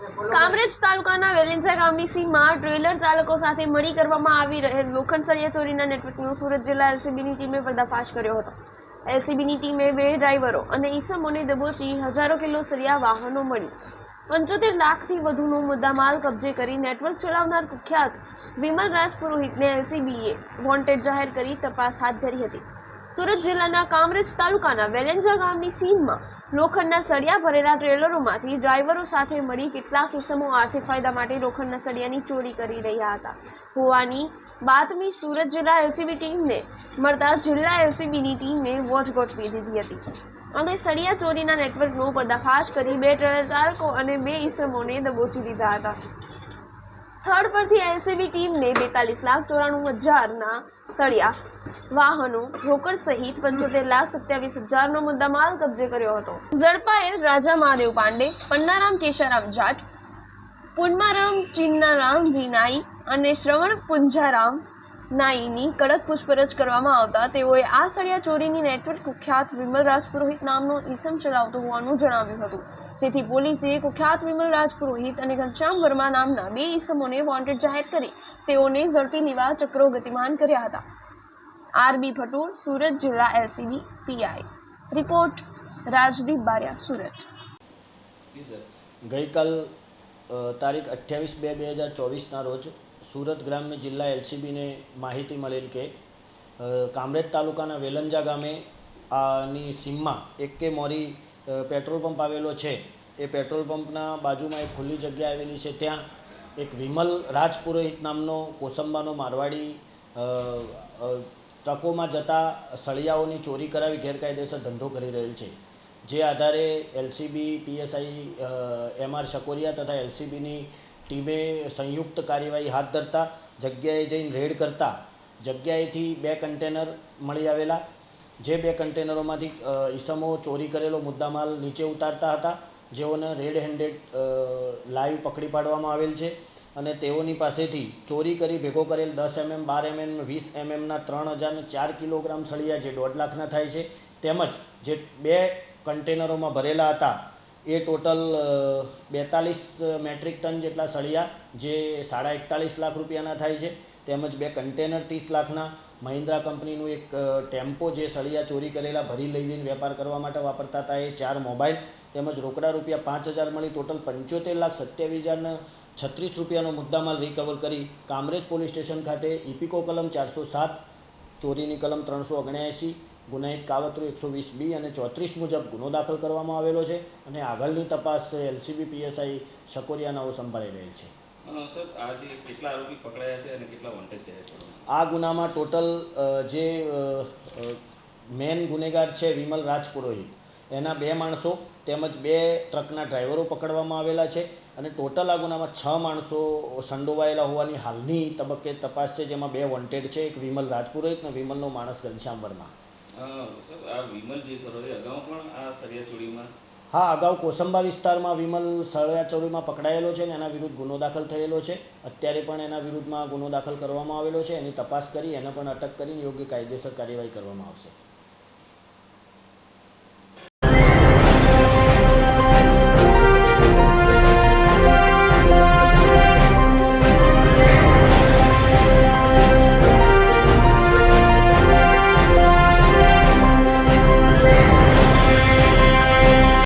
કામરેજ તાલુકાના વેલેન્જા ગામની સીમમાં ટ્રેલર ચાલકો સાથે મળી કરવામાં આવી રહેલ લોખંડ સળિયા ચોરીના નેટવર્કનો સુરત જિલ્લા એલસીબીની ટીમે પર્દાફાશ કર્યો હતો. એલસીબીની ટીમે બે ડ્રાઈવરો અને ઈસમોને દબોચી હજારો કિલો સળિયા વાહનો મળી. પંચોતેર લાખથી વધુનો મુદ્દામાલ કબજે કરી નેટવર્ક ચલાવનાર કુખ્યાત વિમલ રાજ પુરોહિતને એલસીબીએ વોન્ટેડ જાહેર કરી તપાસ હાથ ધરી હતી. સુરત જિલ્લાના કામરેજ તાલુકાના વેલેન્જા ગામની સીમમાં લોખંડના સળિયા ભરેલા ટ્રેલરોમાંથી ડ્રાઈવરો સાથે મળી કેટલાક ઇસમો આર્થિક ફાયદા માટે લોખંડના સળિયાની ચોરી કરી રહ્યા હતા. હોવાની બાતમી સુરત જિલ્લા એલસીબી ટીમને મળતા જિલ્લા એલસીબીની ટીમે વોચ ગોઠવી દીધી હતી. અને સળિયા ચોરીના નેટવર્કનો પર્દાફાશ કરી બે ટ્રેલર ચાલકો અને બે ઈસમોને દબોચી લીધા હતા. સ્થળ પરથી એલસીબી ટીમને બેતાલીસ લાખ ચોરાણું હજારના સળિયા વાહનો રોકડ સહિત પંચોતેર લાખ સત્યાવીસ હજારનો મુદ્દામાલ કબજે કર્યો હતો. ઝડપાયેલ રાજા મહાદેવ પાંડે, પન્નારામ કેશારામ જાટ પુન્મારામ ચિન્નારામ જીનાઈ અને શ્રવણ પુંજારામ નાઈની કડક પૂછપરછ કરવામાં આવતા તેઓએ આ સળિયા ચોરીની નેટવર્ક કુખ્યાત વિમલ રાજપુરોહિત નામનો ઈસમ ચલાવતો હોવાનું જણાવ્યું હતું. જેથી પોલીસે કુખ્યાત વિમલ રાજપુરોહિત અને ઘનશ્યામ વર્મા નામના બે ઈસમોને વોન્ટેડ જાહેર કરી તેઓને ઝડપી લેવા ચક્રો ગતિમાન કર્યા હતા. આરબી ભટુર, સુરત જિલ્લા LCB, PI. Report, Rajdeep Bariya, Surat. ગઈકાલ તારીખ અઠ્યાવીસ બે બે હજાર ચોવીસના રોજ સુરત ગ્રામ્ય જિલ્લા એલસીબીને માહિતી મળેલ કે કામરેજ તાલુકાના વેલંજા ગામે આની સીમમાં એક કે મોરી પેટ્રોલ પંપ આવેલો છે. એ પેટ્રોલ પંપના બાજુમાં એક ખુલ્લી જગ્યા આવેલી છે. ત્યાં એક વિમલ રાજપુરોહિત નામનો કોસંબાનો મારવાડી ટ્રકોમાં જતા સળિયાઓની ચોરી કરાવી ગેરકાયદેસર ધંધો કરી રહેલ છે. જે આધારે LCB, PSI M R Shakoriya તથા એલસીબીની ટીમે સંયુક્ત કાર્યવાહી હાથ ધરતા, જગ્યાએ જઈને રેડ કરતા, જગ્યાએથી બે કન્ટેનર મળી આવેલા. જે બે કન્ટેનરોમાંથી ઈસમો ચોરી કરેલો મુદ્દામાલ નીચે ઉતારતા હતા. જેઓને રેડ હેન્ડેડ લાઈવ પકડી પાડવામાં આવેલ છે. અને તેઓની પાસેથી ચોરી કરી ભેગો કરેલ દસ એમએમ, બાર એમએમ, વીસ એમએમના ત્રણ હજાર ચાર કિલોગ્રામ સળિયા, જે દોઢ લાખના થાય છે, તેમજ જે બે કન્ટેનરોમાં ભરેલા હતા એ ટોટલ બેતાલીસ મેટ્રિક ટન જેટલા સળિયા, જે સાડા એકતાલીસ લાખ રૂપિયાના થાય છે. તેમજ બે કન્ટેનર ત્રીસ લાખના. મહિન્દ્રા કંપનીનું એક ટેમ્પો જે સળિયા ચોરી કરેલા, ભરી લઈ જઈને વેપાર કરવા માટે વાપરતા હતા, એ ચાર મોબાઈલ. તેમજ રોકડા રૂપિયા પાંચ હજાર મળી, ટોટલ પંચોતેર લાખ સત્યાવીસ હજારના છત્રીસ રૂપિયાનો મુદ્દામાલ રિકવર કરી કામરેજ પોલીસ સ્ટેશન ખાતે ઇપિકો કલમ ચારસો સાત, ચોરીની કલમ ત્રણસો ઓગણ્યાએંસી ગુનાહિત કાવતરું એકસો વીસ બી અને ચોત્રીસ મુજબ ગુનો દાખલ કરવામાં આવેલો છે અને આગળની તપાસ એલસીબી પીએસઆઈ શકોરિયાનાઓ સંભાળી રહેલ છે. આ ગુનામાં ટોટલ જે મેન ગુનેગાર છે વિમલ રાજપુરોહિત. એના બે માણસો તેમજ બે ટ્રકના ડ્રાઈવરો પકડવામાં આવેલા છે અને ટોટલ આ ગુનામાં છ માણસો સંડોવાયેલા હોવાની હાલની તબક્કે તપાસ છે જેમાં બે વોન્ટેડ છે એક વિમલ રાજપુરોહિત અને વિમલનો માણસ ઘનશ્યામ વર્મા. સર, આ વિમલ જે કરો એ અગાઉ પણ આ સળિયા ચોરીમાં હા, અગાઉ કોસંબા વિસ્તારમાં વિમલ સળિયા ચોરીમાં પકડાયેલો છે અને એના વિરુદ્ધ ગુનો દાખલ થયેલો છે. અત્યારે પણ એના વિરુદ્ધમાં ગુનો દાખલ કરવામાં આવેલો છે. એની તપાસ કરી, એને પણ અટક કરીને યોગ્ય કાયદેસર કાર્યવાહી કરવામાં આવશે.